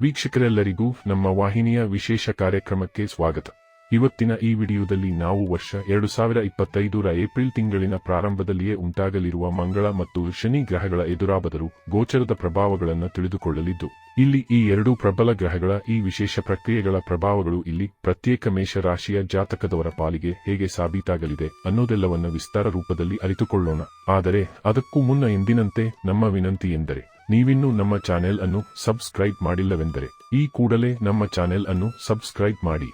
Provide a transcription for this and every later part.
ವೀಕ್ಷಕರೆಲ್ಲರಿಗೂ ನಮ್ಮ ವಾಹಿನಿಯ ವಿಶೇಷ ಕಾರ್ಯಕ್ರಮಕ್ಕೆ ಸ್ವಾಗತ. ಇವತ್ತಿನ ಈ ವಿಡಿಯೋದಲ್ಲಿ ನಾವು ವರ್ಷ ಎರಡು ಸಾವಿರ ಇಪ್ಪತ್ತೈದರ ಏಪ್ರಿಲ್ ತಿಂಗಳಿನ ಪ್ರಾರಂಭದಲ್ಲಿಯೇ ಉಂಟಾಗಲಿರುವ ಮಂಗಳ ಮತ್ತು ಶನಿ ಗ್ರಹಗಳ ಎದುರಾಬದರು ಗೋಚರದ ಪ್ರಭಾವಗಳನ್ನು ತಿಳಿದುಕೊಳ್ಳಲಿದ್ದು, ಇಲ್ಲಿ ಈ ಎರಡೂ ಪ್ರಬಲ ಗ್ರಹಗಳ ಈ ವಿಶೇಷ ಪ್ರಕ್ರಿಯೆಗಳ ಪ್ರಭಾವಗಳು ಇಲ್ಲಿ ಪ್ರತ್ಯೇಕ ಮೇಷ ರಾಶಿಯ ಜಾತಕದವರ ಪಾಲಿಗೆ ಹೇಗೆ ಸಾಬೀತಾಗಲಿದೆ ಅನ್ನೋದೆಲ್ಲವನ್ನ ವಿಸ್ತಾರ ರೂಪದಲ್ಲಿ ಅರಿತುಕೊಳ್ಳೋಣ. ಆದರೆ ಅದಕ್ಕೂ ಮುನ್ನ ಎಂದಿನಂತೆ ನಮ್ಮ ವಿನಂತಿ ಎಂದರೆ ನೀವಿನ್ನೂ ನಮ್ಮ ಚಾನೆಲ್ ಅನ್ನು ಸಬ್ಸ್ಕ್ರೈಬ್ ಮಾಡಿಲ್ಲವೆಂದರೆ, ಈ ಕೂಡಲೇ ನಮ್ಮ ಚಾನೆಲ್ ಅನ್ನು ಸಬ್ಸ್ಕ್ರೈಬ್ ಮಾಡಿ.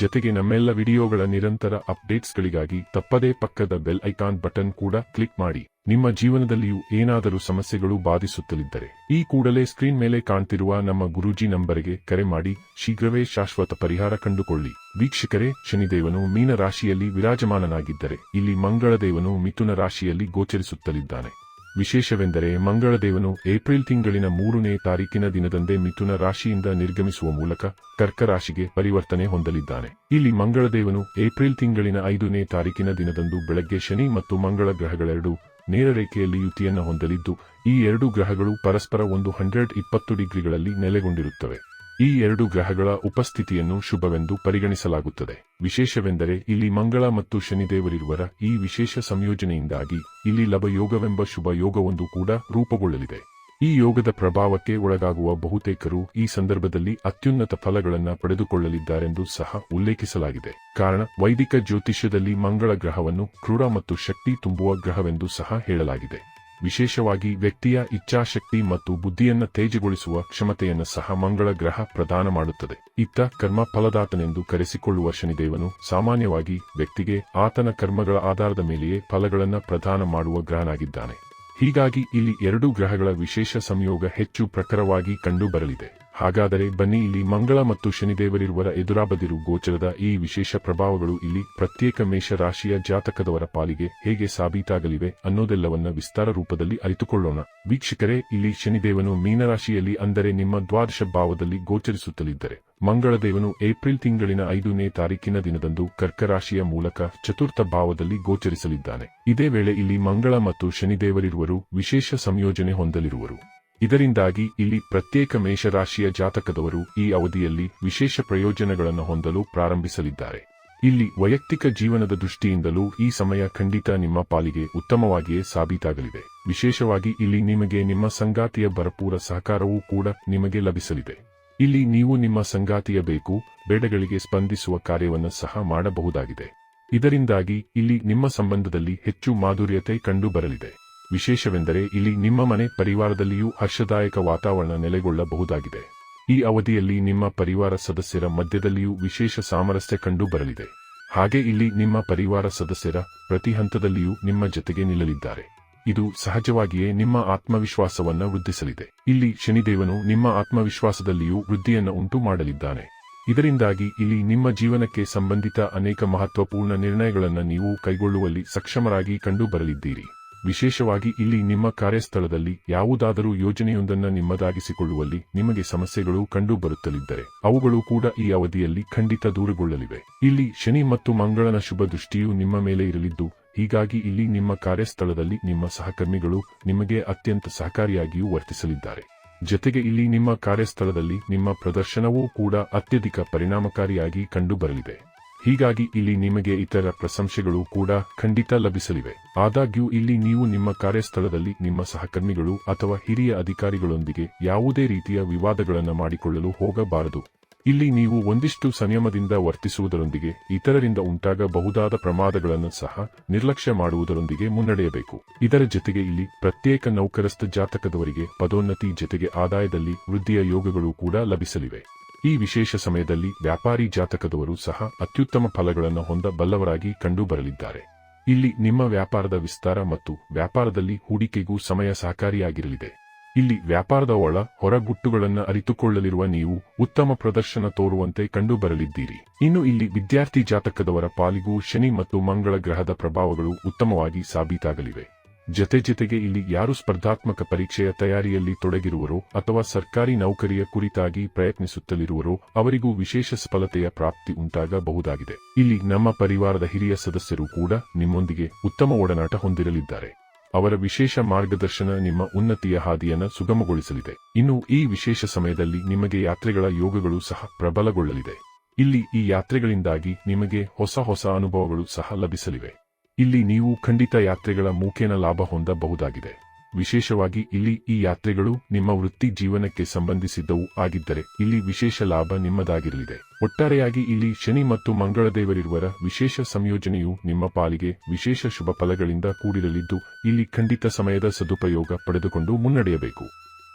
ಜೊತೆಗೆ ನಮ್ಮೆಲ್ಲ ವಿಡಿಯೋಗಳ ನಿರಂತರ ಅಪ್ಡೇಟ್ಸ್ಗಳಿಗಾಗಿ ತಪ್ಪದೇ ಪಕ್ಕದ ಬೆಲ್ ಐಕಾನ್ ಬಟನ್ ಕೂಡ ಕ್ಲಿಕ್ ಮಾಡಿ. ನಿಮ್ಮ ಜೀವನದಲ್ಲಿಯೂ ಏನಾದರೂ ಸಮಸ್ಯೆಗಳು ಬಾಧಿಸುತ್ತಲಿದ್ದರೆ, ಈ ಕೂಡಲೇ ಸ್ಕ್ರೀನ್ ಮೇಲೆ ಕಾಣ್ತಿರುವ ನಮ್ಮ ಗುರೂಜಿ ನಂಬರಿಗೆ ಕರೆ ಮಾಡಿ, ಶೀಘ್ರವೇ ಶಾಶ್ವತ ಪರಿಹಾರ ಕಂಡುಕೊಳ್ಳಿ. ವೀಕ್ಷಕರೇ, ಶನಿದೇವನು ಮೀನ ರಾಶಿಯಲ್ಲಿ ವಿರಾಜಮಾನನಾಗಿದ್ದರೆ, ಇಲ್ಲಿ ಮಂಗಳದೇವನು ಮಿಥುನ ರಾಶಿಯಲ್ಲಿ ಗೋಚರಿಸುತ್ತಲಿದ್ದಾನೆ. ವಿಶೇಷವೆಂದರೆ ಮಂಗಳದೇವನು ಏಪ್ರಿಲ್ ತಿಂಗಳಿನ ಮೂರನೇ ತಾರೀಕಿನ ದಿನದಂದೇ ಮಿಥುನ ರಾಶಿಯಿಂದ ನಿರ್ಗಮಿಸುವ ಮೂಲಕ ಕರ್ಕ ರಾಶಿಗೆ ಪರಿವರ್ತನೆ ಹೊಂದಲಿದ್ದಾನೆ. ಇಲ್ಲಿ ಮಂಗಳದೇವನು ಏಪ್ರಿಲ್ ತಿಂಗಳಿನ ಐದನೇ ತಾರೀಕಿನ ದಿನದಂದು ಬೆಳಗ್ಗೆ ಶನಿ ಮತ್ತು ಮಂಗಳ ಗ್ರಹಗಳೆರಡು ನೇರ ರೇಖೆಯಲ್ಲಿ ಯುತಿಯನ್ನು ಹೊಂದಲಿದ್ದು, ಈ ಎರಡು ಗ್ರಹಗಳು ಪರಸ್ಪರ ಒಂದು ಹಂಡ್ರೆಡ್ ಇಪ್ಪತ್ತು ಡಿಗ್ರಿಗಳಲ್ಲಿ ನೆಲೆಗೊಂಡಿರುತ್ತವೆ. ಈ ಎರಡು ಗ್ರಹಗಳ ಉಪಸ್ಥಿತಿಯನ್ನು ಶುಭವೆಂದು ಪರಿಗಣಿಸಲಾಗುತ್ತದೆ. ವಿಶೇಷವೆಂದರೆ ಇಲ್ಲಿ ಮಂಗಳ ಮತ್ತು ಶನಿದೇವರಿರುವರ ಈ ವಿಶೇಷ ಸಂಯೋಜನೆಯಿಂದಾಗಿ ಇಲ್ಲಿ ಲಭಯೋಗವೆಂಬ ಶುಭ ಯೋಗವೊಂದು ಕೂಡ ರೂಪುಗೊಳ್ಳಲಿದೆ. ಈ ಯೋಗದ ಪ್ರಭಾವಕ್ಕೆ ಒಳಗಾಗುವ ಬಹುತೇಕರು ಈ ಸಂದರ್ಭದಲ್ಲಿ ಅತ್ಯುನ್ನತ ಫಲಗಳನ್ನು ಪಡೆದುಕೊಳ್ಳಲಿದ್ದಾರೆಂದು ಸಹ ಉಲ್ಲೇಖಿಸಲಾಗಿದೆ. ಕಾರಣ, ವೈದಿಕ ಜ್ಯೋತಿಷ್ಯದಲ್ಲಿ ಮಂಗಳ ಗ್ರಹವನ್ನು ಕ್ರೂರ ಮತ್ತು ಶಕ್ತಿ ತುಂಬುವ ಗ್ರಹವೆಂದು ಸಹ ಹೇಳಲಾಗಿದೆ. ವಿಶೇಷವಾಗಿ ವ್ಯಕ್ತಿಯ ಇಚ್ಛಾಶಕ್ತಿ ಮತ್ತು ಬುದ್ಧಿಯನ್ನು ತೇಜಗೊಳಿಸುವ ಕ್ಷಮತೆಯನ್ನು ಸಹ ಮಂಗಳ ಗ್ರಹ ಪ್ರದಾನ ಮಾಡುತ್ತದೆ. ಇತ್ತ ಕರ್ಮ ಫಲದಾತನೆಂದು ಕರೆಸಿಕೊಳ್ಳುವ ಶನಿದೇವನು ಸಾಮಾನ್ಯವಾಗಿ ವ್ಯಕ್ತಿಗೆ ಆತನ ಕರ್ಮಗಳ ಆಧಾರದ ಮೇಲೆಯೇ ಫಲಗಳನ್ನು ಪ್ರದಾನ ಮಾಡುವ ಗ್ರಹನಾಗಿದ್ದಾನೆ. ಹೀಗಾಗಿ ಇಲ್ಲಿ ಎರಡೂ ಗ್ರಹಗಳ ವಿಶೇಷ ಸಂಯೋಗ ಹೆಚ್ಚು ಪ್ರಖರವಾಗಿ ಕಂಡುಬರಲಿದೆ. ಹಾಗಾದರೆ ಬನ್ನಿ ಇಲ್ಲಿ ಮಂಗಳ ಮತ್ತು ಶನಿದೇವರಿರುವರ ಎದುರಾಬದಿರು ಗೋಚರದ ಈ ವಿಶೇಷ ಪ್ರಭಾವಗಳು ಇಲ್ಲಿ ಪ್ರತ್ಯೇಕ ಮೇಷ ರಾಶಿಯ ಜಾತಕದವರ ಪಾಲಿಗೆ ಹೇಗೆ ಸಾಬೀತಾಗಲಿವೆ ಅನ್ನೋದೆಲ್ಲವನ್ನ ವಿಸ್ತಾರ ರೂಪದಲ್ಲಿ ಅರಿತುಕೊಳ್ಳೋಣ. ವೀಕ್ಷಕರೇ, ಇಲ್ಲಿ ಶನಿದೇವನು ಮೀನರಾಶಿಯಲ್ಲಿ ಅಂದರೆ ನಿಮ್ಮ ದ್ವಾದಶ ಭಾವದಲ್ಲಿ ಗೋಚರಿಸುತ್ತಲಿದ್ದರೆ, ಮಂಗಳದೇವನು ಏಪ್ರಿಲ್ ತಿಂಗಳಿನ ಐದನೇ ತಾರೀಕಿನ ದಿನದಂದು ಕರ್ಕರಾಶಿಯ ಮೂಲಕ ಚತುರ್ಥ ಭಾವದಲ್ಲಿ ಗೋಚರಿಸಲಿದ್ದಾನೆ. ಇದೇ ವೇಳೆ ಇಲ್ಲಿ ಮಂಗಳ ಮತ್ತು ಶನಿದೇವರಿರುವರು ವಿಶೇಷ ಸಂಯೋಜನೆ ಹೊಂದಲಿರುವರು. ಇದರಿಂದಾಗಿ ಇಲ್ಲಿ ಪ್ರತ್ಯೇಕ ಮೇಷರಾಶಿಯ ಜಾತಕದವರು ಈ ಅವಧಿಯಲ್ಲಿ ವಿಶೇಷ ಪ್ರಯೋಜನಗಳನ್ನು ಹೊಂದಲು ಪ್ರಾರಂಭಿಸಲಿದ್ದಾರೆ. ಇಲ್ಲಿ ವೈಯಕ್ತಿಕ ಜೀವನದ ದೃಷ್ಟಿಯಿಂದಲೂ ಈ ಸಮಯ ಖಂಡಿತ ನಿಮ್ಮ ಪಾಲಿಗೆ ಉತ್ತಮವಾಗಿಯೇ ಸಾಬೀತಾಗಲಿದೆ. ವಿಶೇಷವಾಗಿ ಇಲ್ಲಿ ನಿಮಗೆ ನಿಮ್ಮ ಸಂಗಾತಿಯ ಭರಪೂರ ಸಹಕಾರವೂ ಕೂಡ ನಿಮಗೆ ಲಭಿಸಲಿದೆ. ಇಲ್ಲಿ ನೀವು ನಿಮ್ಮ ಸಂಗಾತಿಯ ಬೇಕು, ಬೇಡಗಳಿಗೆ ಸ್ಪಂದಿಸುವ ಕಾರ್ಯವನ್ನು ಸಹ ಮಾಡಬಹುದಾಗಿದೆ. ಇದರಿಂದಾಗಿ ಇಲ್ಲಿ ನಿಮ್ಮ ಸಂಬಂಧದಲ್ಲಿ ಹೆಚ್ಚು ಮಾಧುರ್ಯತೆ ಕಂಡುಬರಲಿದೆ. ವಿಶೇಷವೆಂದರೆ ಇಲ್ಲಿ ನಿಮ್ಮ ಮನೆ ಪರಿವಾರದಲ್ಲಿಯೂ ಹರ್ಷದಾಯಕ ವಾತಾವರಣ ನೆಲೆಗೊಳ್ಳಬಹುದಾಗಿದೆ. ಈ ಅವಧಿಯಲ್ಲಿ ನಿಮ್ಮ ಪರಿವಾರ ಸದಸ್ಯರ ಮಧ್ಯದಲ್ಲಿಯೂ ವಿಶೇಷ ಸಾಮರಸ್ಯ ಕಂಡು ಬರಲಿದೆ ಹಾಗೆ ಇಲ್ಲಿ ನಿಮ್ಮ ಪರಿವಾರ ಸದಸ್ಯರ ಪ್ರತಿ ಹಂತದಲ್ಲಿಯೂ ನಿಮ್ಮ ಜೊತೆಗೆ ನಿಲ್ಲಲಿದ್ದಾರೆ. ಇದು ಸಹಜವಾಗಿಯೇ ನಿಮ್ಮ ಆತ್ಮವಿಶ್ವಾಸವನ್ನು ವೃದ್ಧಿಸಲಿದೆ. ಇಲ್ಲಿ ಶನಿದೇವನು ನಿಮ್ಮ ಆತ್ಮವಿಶ್ವಾಸದಲ್ಲಿಯೂ ವೃದ್ಧಿಯನ್ನು ಉಂಟು ಮಾಡಲಿದ್ದಾನೆ ಇದರಿಂದಾಗಿ ಇಲ್ಲಿ ನಿಮ್ಮ ಜೀವನಕ್ಕೆ ಸಂಬಂಧಿತ ಅನೇಕ ಮಹತ್ವಪೂರ್ಣ ನಿರ್ಣಯಗಳನ್ನು ನೀವು ಕೈಗೊಳ್ಳುವಲ್ಲಿ ಸಕ್ಷಮರಾಗಿ ಕಂಡುಬರಲಿದ್ದೀರಿ. ವಿಶೇಷವಾಗಿ ಇಲ್ಲಿ ನಿಮ್ಮ ಕಾರ್ಯಸ್ಥಳದಲ್ಲಿ ಯಾವುದಾದರೂ ಯೋಜನೆಯೊಂದನ್ನು ನಿಮ್ಮದಾಗಿಸಿಕೊಳ್ಳುವಲ್ಲಿ ನಿಮಗೆ ಸಮಸ್ಯೆಗಳು ಕಂಡುಬರುತ್ತಲಿದ್ದರೆ, ಅವುಗಳು ಕೂಡ ಈ ಅವಧಿಯಲ್ಲಿ ಖಂಡಿತ ದೂರಗೊಳ್ಳಲಿವೆ. ಇಲ್ಲಿ ಶನಿ ಮತ್ತು ಮಂಗಳನ ಶುಭ ದೃಷ್ಟಿಯು ನಿಮ್ಮ ಮೇಲೆ ಇರಲಿದ್ದು, ಹೀಗಾಗಿ ಇಲ್ಲಿ ನಿಮ್ಮ ಕಾರ್ಯಸ್ಥಳದಲ್ಲಿ ನಿಮ್ಮ ಸಹಕರ್ಮಿಗಳು ನಿಮಗೆ ಅತ್ಯಂತ ಸಹಕಾರಿಯಾಗಿಯೂ ವರ್ತಿಸಲಿದ್ದಾರೆ. ಜೊತೆಗೆ ಇಲ್ಲಿ ನಿಮ್ಮ ಕಾರ್ಯಸ್ಥಳದಲ್ಲಿ ನಿಮ್ಮ ಪ್ರದರ್ಶನವೂ ಕೂಡ ಅತ್ಯಧಿಕ ಪರಿಣಾಮಕಾರಿಯಾಗಿ ಕಂಡುಬರಲಿದೆ. ಹೀಗಾಗಿ ಇಲ್ಲಿ ನಿಮಗೆ ಇತರ ಪ್ರಶಂಸೆಗಳು ಕೂಡ ಖಂಡಿತ ಲಭಿಸಲಿವೆ. ಆದಾಗ್ಯೂ ಇಲ್ಲಿ ನೀವು ನಿಮ್ಮ ಕಾರ್ಯಸ್ಥಳದಲ್ಲಿ ನಿಮ್ಮ ಸಹಕರ್ಮಿಗಳು ಅಥವಾ ಹಿರಿಯ ಅಧಿಕಾರಿಗಳೊಂದಿಗೆ ಯಾವುದೇ ರೀತಿಯ ವಿವಾದಗಳನ್ನು ಮಾಡಿಕೊಳ್ಳಲು ಹೋಗಬಾರದು. ಇಲ್ಲಿ ನೀವು ಒಂದಿಷ್ಟು ಸಂಯಮದಿಂದ ವರ್ತಿಸುವುದರೊಂದಿಗೆ ಇತರರಿಂದ ಉಂಟಾಗಬಹುದಾದ ಪ್ರಮಾದಗಳನ್ನು ಸಹ ನಿರ್ಲಕ್ಷ್ಯ ಮಾಡುವುದರೊಂದಿಗೆ ಮುನ್ನಡೆಯಬೇಕು. ಇದರ ಜೊತೆಗೆ ಇಲ್ಲಿ ಪ್ರತ್ಯೇಕ ನೌಕರಸ್ಥ ಜಾತಕದವರಿಗೆ ಪದೋನ್ನತಿ ಜೊತೆಗೆ ಆದಾಯದಲ್ಲಿ ವೃದ್ಧಿಯ ಯೋಗಗಳು ಕೂಡ ಲಭಿಸಲಿವೆ. ಈ ವಿಶೇಷ ಸಮಯದಲ್ಲಿ ವ್ಯಾಪಾರಿ ಜಾತಕದವರು ಸಹ ಅತ್ಯುತ್ತಮ ಫಲಗಳನ್ನು ಹೊಂದಬಲ್ಲವರಾಗಿ ಕಂಡುಬರಲಿದ್ದಾರೆ. ಇಲ್ಲಿ ನಿಮ್ಮ ವ್ಯಾಪಾರದ ವಿಸ್ತಾರ ಮತ್ತು ವ್ಯಾಪಾರದಲ್ಲಿ ಹೂಡಿಕೆಗೂ ಸಮಯ ಸಹಕಾರಿಯಾಗಿರಲಿದೆ. ಇಲ್ಲಿ ವ್ಯಾಪಾರದ ಒಳ ಹೊರಗುಟ್ಟುಗಳನ್ನು ಅರಿತುಕೊಳ್ಳಲಿರುವ ನೀವು ಉತ್ತಮ ಪ್ರದರ್ಶನ ತೋರುವಂತೆ ಕಂಡುಬರಲಿದ್ದೀರಿ. ಇನ್ನು ಇಲ್ಲಿ ವಿದ್ಯಾರ್ಥಿ ಜಾತಕದವರ ಪಾಲಿಗೂ ಶನಿ ಮತ್ತು ಮಂಗಳ ಗ್ರಹದ ಪ್ರಭಾವಗಳು ಉತ್ತಮವಾಗಿ ಸಾಬೀತಾಗಲಿವೆ. ಜತೆ ಜತೆಗೆ ಇಲ್ಲಿ ಯಾರು ಸ್ಪರ್ಧಾತ್ಮಕ ಪರೀಕ್ಷೆಯ ತಯಾರಿಯಲ್ಲಿ ತೊಡಗಿರುವರೋ ಅಥವಾ ಸರ್ಕಾರಿ ನೌಕರಿಯ ಕುರಿತಾಗಿ ಪ್ರಯತ್ನಿಸುತ್ತಲಿರುವರೋ ಅವರಿಗೂ ವಿಶೇಷ ಸಫಲತೆಯ ಪ್ರಾಪ್ತಿ ಉಂಟಾಗಬಹುದಾಗಿದೆ. ಇಲ್ಲಿ ನಮ್ಮ ಪರಿವಾರದ ಹಿರಿಯ ಸದಸ್ಯರು ಕೂಡ ನಿಮ್ಮೊಂದಿಗೆ ಉತ್ತಮ ಒಡನಾಟ ಹೊಂದಿರಲಿದ್ದಾರೆ. ಅವರ ವಿಶೇಷ ಮಾರ್ಗದರ್ಶನ ನಿಮ್ಮ ಉನ್ನತಿಯ ಹಾದಿಯನ್ನು ಸುಗಮಗೊಳಿಸಲಿದೆ. ಇನ್ನು ಈ ವಿಶೇಷ ಸಮಯದಲ್ಲಿ ನಿಮಗೆ ಯಾತ್ರೆಗಳ ಯೋಗಗಳು ಸಹ ಪ್ರಬಲಗೊಳ್ಳಲಿದೆ. ಇಲ್ಲಿ ಈ ಯಾತ್ರೆಗಳಿಂದಾಗಿ ನಿಮಗೆ ಹೊಸ ಹೊಸ ಅನುಭವಗಳು ಸಹ ಲಭಿಸಲಿವೆ. ಇಲ್ಲಿ ನೀವು ಖಂಡಿತ ಯಾತ್ರೆಗಳ ಮೂಕೇನ ಲಾಭ ಹೊಂದಬಹುದಾಗಿದೆ. ವಿಶೇಷವಾಗಿ ಇಲ್ಲಿ ಈ ಯಾತ್ರೆಗಳು ನಿಮ್ಮ ವೃತ್ತಿ ಜೀವನಕ್ಕೆ ಸಂಬಂಧಿಸಿದ್ದವು ಆಗಿದ್ದರೆ ಇಲ್ಲಿ ವಿಶೇಷ ಲಾಭ ನಿಮ್ಮದಾಗಿರಲಿದೆ. ಒಟ್ಟಾರೆಯಾಗಿ ಇಲ್ಲಿ ಶನಿ ಮತ್ತು ಮಂಗಳ ದೇವರಿರುವರ ವಿಶೇಷ ಸಂಯೋಜನೆಯು ನಿಮ್ಮ ಪಾಲಿಗೆ ವಿಶೇಷ ಶುಭ ಫಲಗಳಿಂದ ಕೂಡಿರಲಿದ್ದು, ಇಲ್ಲಿ ಖಂಡಿತ ಸಮಯದ ಸದುಪಯೋಗ ಪಡೆದುಕೊಂಡು ಮುನ್ನಡೆಯಬೇಕು.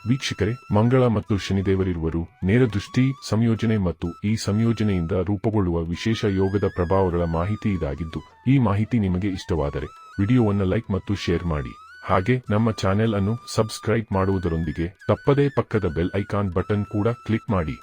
ವೀಕ್ಷಕರೇ, ಮಂಗಳ ಮತ್ತು ಶನಿದೇವರಿರುವರು ನೇರ ದೃಷ್ಟಿ, ಸಂಯೋಜನೆ ಮತ್ತು ಈ ಸಂಯೋಜನೆಯಿಂದ ರೂಪುಗೊಳ್ಳುವ ವಿಶೇಷ ಯೋಗದ ಪ್ರಭಾವಗಳ ಮಾಹಿತಿ ಇದಾಗಿದ್ದು, ಈ ಮಾಹಿತಿ ನಿಮಗೆ ಇಷ್ಟವಾದರೆ ವಿಡಿಯೋವನ್ನು ಲೈಕ್ ಮತ್ತು ಶೇರ್ ಮಾಡಿ. ಹಾಗೆ ನಮ್ಮ ಚಾನೆಲ್ ಅನ್ನು ಸಬ್ಸ್ಕ್ರೈಬ್ ಮಾಡುವುದರೊಂದಿಗೆ ತಪ್ಪದೇ ಪಕ್ಕದ ಬೆಲ್ ಐಕಾನ್ ಬಟನ್ ಕೂಡ ಕ್ಲಿಕ್ ಮಾಡಿ.